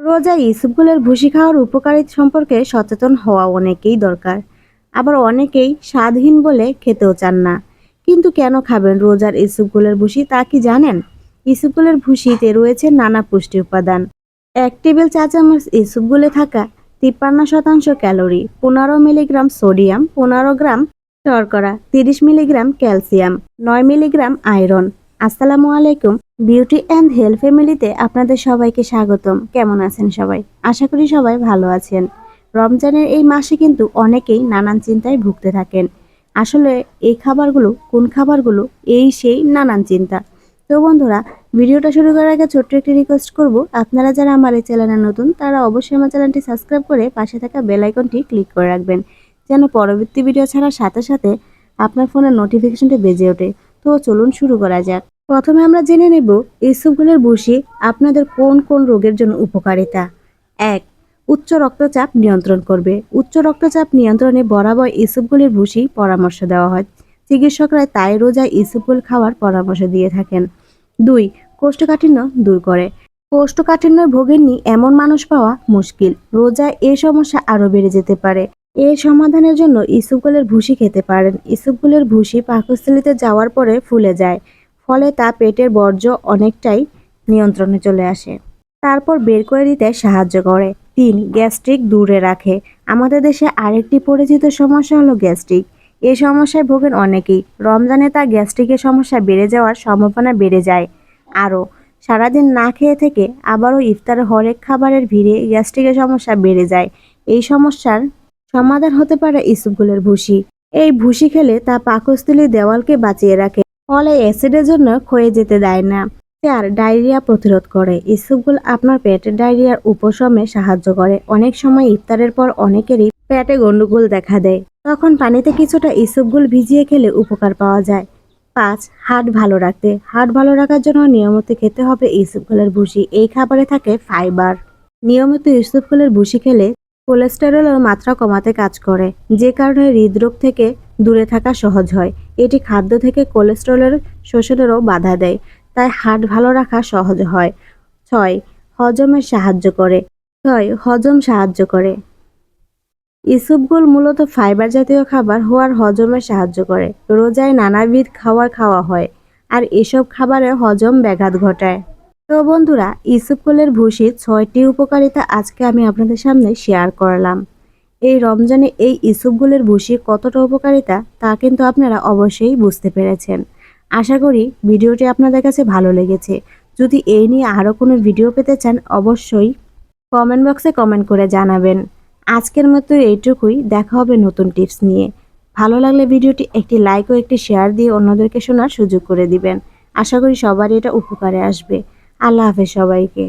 রোজা ইসুফগুলের ভুসি খাওয়ার উপকারিতা সম্পর্কে সচেতন হওয়া অনেকেই দরকার। আবার অনেকেই স্বাদহীন বলে খেতেও চান না। কিন্তু কেন খাবেন রোজার ইসুফগুলের ভুসি তা কি জানেন? ইসুফগুলের ভুসিতে রয়েছে নানা পুষ্টি উপাদান। এক টেবিল চা চামচ ইসুফগুলে থাকা তিপ্পান্ন শতাংশ ক্যালোরি, পনেরো মিলিগ্রাম সোডিয়াম, পনেরো গ্রাম শর্করা, তিরিশ মিলিগ্রাম ক্যালসিয়াম, নয় মিলিগ্রাম আয়রন আসসালামু আলাইকুম বিউটি অ্যান্ড হেলথ ফ্যামিলিতে আপনাদের সবাইকে স্বাগতম। কেমন আছেন সবাই? আশা করি সবাই ভালো আছেন। রমজানের এই মাসে কিন্তু অনেকেই নানান চিন্তায় ভুগতে থাকেন। আসলে এই খাবারগুলো, কোন খাবারগুলো, এই সেই নানান চিন্তা। তো বন্ধুরা, ভিডিওটা শুরু করার আগে ছোট্ট একটি রিকোয়েস্ট করব। আপনারা যারা আমার এই চ্যানেলে নতুন, তারা অবশ্যই আমার চ্যানেলটি সাবস্ক্রাইব করে পাশে থাকা বেল আইকনটি ক্লিক করে রাখবেন। যেন পরবর্তী ভিডিও ছাড়ার সাথে সাথে আপনার ফোনের নোটিফিকেশনটি বেজে ওঠে। তো চলুন শুরু করা যাক। প্রথমে আমরা জেনে নেব এই স্যুপগুলোর বসি আপনাদের কোন কোন রোগের জন্য উপকারিতা। এক, উচ্চ রক্তচাপ নিয়ন্ত্রণ করবে। উচ্চ রক্তচাপ নিয়ন্ত্রণে বরাবর ইসুপগুলির ভুসি পরামর্শ দেওয়া হয়। চিকিৎসকরা তাই রোজা ইসুপগুল খাওয়ার পরামর্শ দিয়ে থাকেন। দুই, কোষ্ঠকাঠিন্য দূর করে। কোষ্ঠকাঠিন্যের ভোগেননি এমন মানুষ পাওয়া মুশকিল। রোজায় এ সমস্যা আরও বেড়ে যেতে পারে। এর সমাধানের জন্য ইসুপগুলের ভুসি খেতে পারেন। ইসুপগুলের ভুসি পাকস্থলিতে যাওয়ার পরে ফুলে যায়। ফলে তা পেটের বর্জ্য অনেকটাই নিয়ন্ত্রণে চলে আসে। তারপর বের করে দিতে সাহায্য করে। তিন, গ্যাস্ট্রিক দূরে রাখে। আমাদের দেশে আরেকটি পরিচিত সমস্যা হলো গ্যাস্ট্রিক। এই সমস্যায় ভোগেন অনেকেই। রমজানে তা গ্যাস্ট্রিকের সমস্যা বেড়ে যাওয়ার সম্ভাবনা বেড়ে যায়। আরও, সারাদিন না খেয়ে থেকে আবারও ইফতারের হরেক খাবারের ভিড়ে গ্যাস্ট্রিকের সমস্যা বেড়ে যায়। এই সমস্যার সমাধান হতে পারে ইসুপগুলের ভুসি এই ভুসি খেলে তা পাকস্থলীর দেওয়ালকে বাঁচিয়ে রাখে। ফলে অ্যাসিডের জন্য ক্ষয়ে যেতে দেয় না। চার ডায়রিয়া প্রতিরোধ করে। ইসুপগুল আপনার পেটের ডায়রিয়ার উপশমে সাহায্য করে। অনেক সময় ইফতারের পর অনেকেরই পেটে গন্ডগোল দেখা দেয়। তখন পানিতে কিছুটা ইসুপগুল ভিজিয়ে খেলে উপকার পাওয়া যায়। পাঁচ হার্ট ভালো রাখতে। হার্ট ভালো রাখার জন্য নিয়মিত খেতে হবে ইসুপগুলের ভুসি। এই খাবারে থাকে ফাইবার। নিয়মিত ইসুপগুলের ভুসি খেলে কোলেস্টেরলের মাত্রা কমাতে কাজ করে। যে কারণে হৃদরোগ থেকে দূরে থাকা সহজ হয়। এটি খাদ্য থেকে কোলেস্টেরলের শোষণেরও বাধা দেয়, তাই হার্ট ভালো রাখা সহজ হয়। ছয়, হজমের সাহায্য করে। ছয়, হজম সাহায্য করে। ইসুপগুল মূলত ফাইবার জাতীয় খাবার হওয়ার হজমে সাহায্য করে। রোজায় নানাবিধ খাবার খাওয়া হয় আর এসব খাবারে হজম ব্যাঘাত ঘটায়। তো বন্ধুরা, ইসুপগুলের ভুসির ছয়টি উপকারিতা আজকে আমি আপনাদের সামনে শেয়ার করলাম। এই রমজানে এই ইসুপগুলের ভুসি কতটা উপকারিতা, তা কিন্তু আপনারা অবশ্যই বুঝতে পেরেছেন। আশা করি ভিডিওটি আপনাদের কাছে ভালো লেগেছে। যদি এই নিয়ে আরও কোনো ভিডিও পেতে চান, অবশ্যই কমেন্ট বক্সে কমেন্ট করে জানাবেন। আজকের মতো এইটুকুই, দেখা হবে নতুন টিপস নিয়ে। ভালো লাগলে ভিডিওটি একটি লাইক ও একটি শেয়ার দিয়ে অন্যদেরকে শোনার সুযোগ করে দিবেন। আশা করি সবারই এটা উপকারে আসবে। আল্লাহ হাফেজ সবাইকে।